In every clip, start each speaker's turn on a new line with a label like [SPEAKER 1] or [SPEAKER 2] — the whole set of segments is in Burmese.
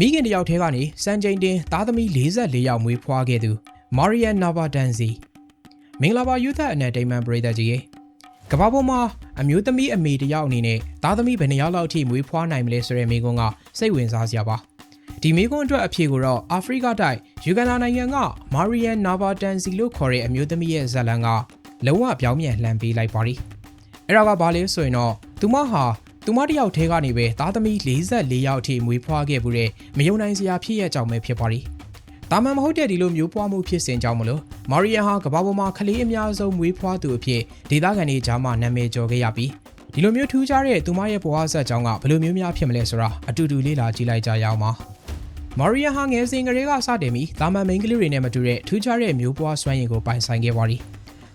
[SPEAKER 1] မိခင်တယောက်တည်းကနေစံချိန်တင်သားသမီး44ယောက်မွေးဖွားခဲ့သူမာရီယန်နာဗာဒန်စီမင်္ဂလာပါယူသက်အနက်ဒိမန်ပရိသတ်ကြီးရေကမ္ဘာပေါ်မှာအမျိုးသမီးအမေတယောက်အနေနဲ့သားသမီးဘယ်နှယောက်လောက်အထိမွေးဖွားနိုင်မလဲဆိုတဲ့မိကွန်းကစိတ်ဝင်စားစရာပါဒီမိကွန်းအတွက်အဖြေကိုတော့အာဖရိကတိုက်ယူဂန်ဒါနိုင်ငံကမာရီယန်နာဗာဒန်စီလို့ခေါ်တဲ့အမျိုးသမီးရဲ့ဇာတ်လမ်းကလုံးဝပြောင်းပြန်လှန်ပေးလိုက်ပါရီအဲ့ဒါကဘာလဲဆိုရင်တော့သူမဟာ သူမတစ်ယောက်တည်းကနေပဲသားသမီး44ယောက်အထိမွေးဖွားခဲ့မှုတဲ့မယုံနိုင်စရာဖြစ်ရကြောင်းပဲဖြစ်ပါရီတာမန်မဟုတ်တဲ့ဒီလိုမျိုးဖွားမှုဖြစ်စဉ်ကြောင့်မလို့မာရီယန်ဟာကမ္ဘာပေါ်မှာကလေးအများဆုံးမွေးဖွားသူအဖြစ်ဒေသခံတွေကြားမှာနာမည်ကျော်ခဲ့ရပြီးဒီလိုမျိုးထူးခြားတဲ့သူမရဲ့ဘဝဆက်ကြောင်းကဘယ်လိုမျိုးများဖြစ်မလဲဆိုတာအတူတူလေ့လာကြည့်လိုက်ကြရအောင်ပါမာရီယန်ဟာငယ်စဉ်ကလေးကစတင်ပြီးတာမန်မိန်းကလေးတွေနဲ့မတူတဲ့ထူးခြားတဲ့မျိုးပွားစွမ်းရည်ကိုပိုင်ဆိုင်ခဲ့ပါရီ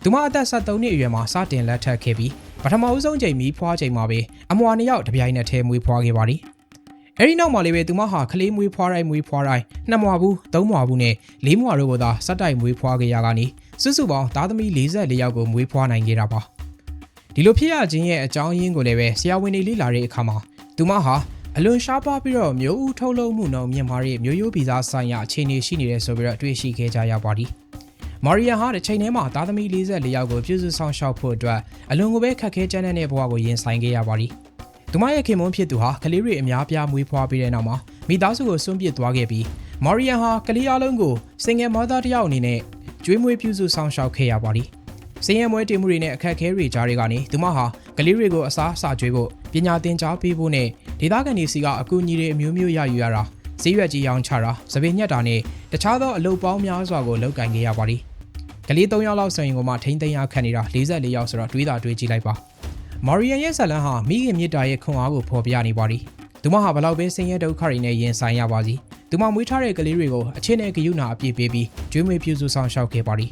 [SPEAKER 1] သူမအသက်73နှစ်အရွယ်မှာစတင်လက်ထပ်ခဲ့ပြီး ပထမဦးဆုံးချိန်မီးဖွားချိန်မှာပဲအမွာနှစ်ယောက်တပြိုင်နက်တည်းမွေးဖွားခဲ့ပါသည်။အဲဒီနောက်မှာလေးပဲသူမဟာကလေးမွေးဖွားတိုင်းမွေးဖွားတိုင်းနှစ်မွာဘူးသုံးမွာဘူးနဲ့လေးမွာတို့ကိုသာစက်တိုက်မွေးဖွားခဲ့ရကနီစုစုပေါင်းသားသမီး44ယောက်ကိုမွေးဖွားနိုင်ခဲ့တာပါ။ဒီလိုဖြစ်ရခြင်းရဲ့အကြောင်းရင်းကိုလည်းပဲဆရာဝန်တွေလေ့လာတဲ့အခါမှာသူမဟာအလွန်ရှားပါပြီးတော့မျိုးဦးထုတ်လုပ်မှုနှုန်းမြင့်မားတဲ့မျိုးရိုးဗီဇဆိုင်ရာအခြေအနေရှိနေတယ်ဆိုပြီးတော့တွေ့ရှိခဲ့ကြရပါသည်။ မာရီယာဟာတစ်ချိန်တည်းမှာသားသမီး44ယောက်ကိုပြုစုဆောင်ရှောက်ဖို့အတွက်အလွန်ကိုပဲခက်ခဲကြမ်းတဲ့ဘဝကိုရင်ဆိုင်ခဲ့ရပါသည်။သူမရဲ့ခင်မွန်းဖြစ်သူဟာကလေးတွေအများပြားမွေးဖွားပြီးတဲ့နောက်မှာမိသားစုကိုစွန့်ပစ်သွားခဲ့ပြီးမာရီယာဟာကလေးအလုံးကိုစင်ငယ်မသားတစ်ယောက်အနေနဲ့ကျွေးမွေးပြုစုဆောင်ရှောက်ခဲ့ရပါသည်။စင်ရမွေးတင်မှုတွေနဲ့အခက်အခဲတွေကြားတွေကနေသူမဟာကလေးတွေကိုအစားအစာကျွေးဖို့ပညာသင်ကြားပေးဖို့နဲ့ဒေသခံတွေစီကအကူအညီတွေအမျိုးမျိုးရယူရတာဈေးရွက်ကြီးရောင်းချတာစပင်းညက်တာနဲ့တခြားသောအလုပ်ပေါင်းများစွာကိုလုပ်ကင်ခဲ့ရပါသည်။ ကလေး3ယောက်လောက်ဆိုရင်ကိုမှထိမ့်သိမ်းရခတ်နေတာ44ယောက်ဆိုတော့တွေးတာတွေးကြည့်လိုက်ပါမာရီယန်ရဲ့ဇာလန်ဟာမိခင်မြစ်တာရဲ့ခွန်အားကိုဖော်ပြနေပါသည်သူမဟာဘလောက်ပဲဆင်းရဲဒုက္ခတွေနဲ့ရင်ဆိုင်ရပါစီသူမမွေးထားတဲ့ကလေးတွေကိုအချင်းနဲ့ဂယုဏအပြည့်ပေးပြီးကျွေးမွေးပြုစုဆောင်ရှောက်ခဲ့ပါသည်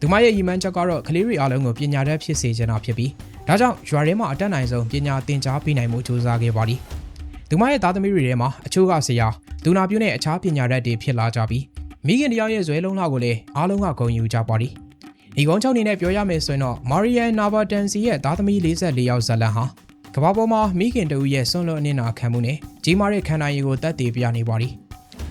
[SPEAKER 1] သူမရဲ့ရည်မှန်းချက်ကတော့ကလေးတွေအားလုံးကိုပညာတတ်ဖြစ်စေချင်တာဖြစ်ပြီးဒါကြောင့်ရွာထဲမှာအတက်နိုင်ဆုံးပညာသင်ကြားပေးနိုင်မှုစူးစမ်းခဲ့ပါသည်သူမရဲ့သားသမီးတွေထဲမှာအချို့ကဆရာဒူနာပြုနဲ့အခြားပညာတတ်တွေဖြစ်လာကြပြီး မိခင်တယောက်ရဲ့ဇွဲလုံးလှကိုလည်းအားလုံးကဂုဏ်ယူကြပါသည်ဒီကုန်းချုပ်အနေနဲ့ပြောရမယ်ဆိုရင်တော့မာရီယန်နာဘာတန်စီရဲ့သားသမီး44ယောက်ဇာတ်လမ်းဟာကမ္ဘာပေါ်မှာမိခင်တဦးရဲ့ဆွန့်လွတ်အနစ်နာခံမှုနဲ့ကြီးမားတဲ့ခံနိုင်ရည်ကိုတတ်သိပြနေပါသည်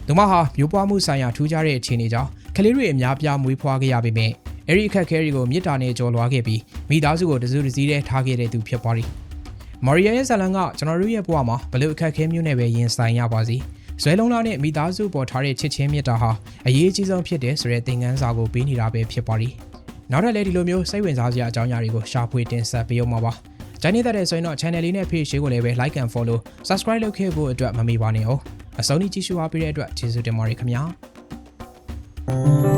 [SPEAKER 1] သူမဟာမျိုးပွားမှုဆိုင်ရာထူးခြားတဲ့အခြေအနေကြောင့်ကလေးတွေအများပြားမွေးဖွားခဲ့ရပေမဲ့အဲ့ဒီအခက်အခဲတွေကိုမြစ်တာနဲ့ကြော်လွားခဲ့ပြီးမိသားစုကိုတစုတစည်းတည်းထားခဲ့တဲ့သူဖြစ်ပါသည်မာရီယန်ရဲ့ဇာတ်လမ်းကကျွန်တော်တို့ရဲ့ဘဝမှာဘယ်လိုအခက်အခဲမျိုးနဲ့ပဲရင်ဆိုင်ရပါစေ ဇွဲလုံးလာနဲ့မိသားစုပေါ်ထားတဲ့ချစ်ချင်းမြတ်တာဟာအရေးကြီးဆုံးဖြစ်တယ်ဆိုတဲ့သင်ခန်းစာကိုပေးနေတာပဲဖြစ်ပါသည်နောက်ထပ်လည်းဒီလိုမျိုးစိတ်ဝင်စားစရာအကြောင်းအရာတွေကိုရှာဖွေတင်ဆက်ပေးအောင်ပါပါ။ဂျိုင်းနေတဲ့ဆိုရင်တော့ channel လေးနဲ့ page လေးကိုလည်းပဲ like and follow subscribe လုပ်ခဲ့ဖို့အတွက်မမေ့ပါနဲ့အောင်။အဆုံးထိကြည့်ရှုအားပေးတဲ့အတွက်ကျေးဇူးတင်ပါတယ်ခင်ဗျာ။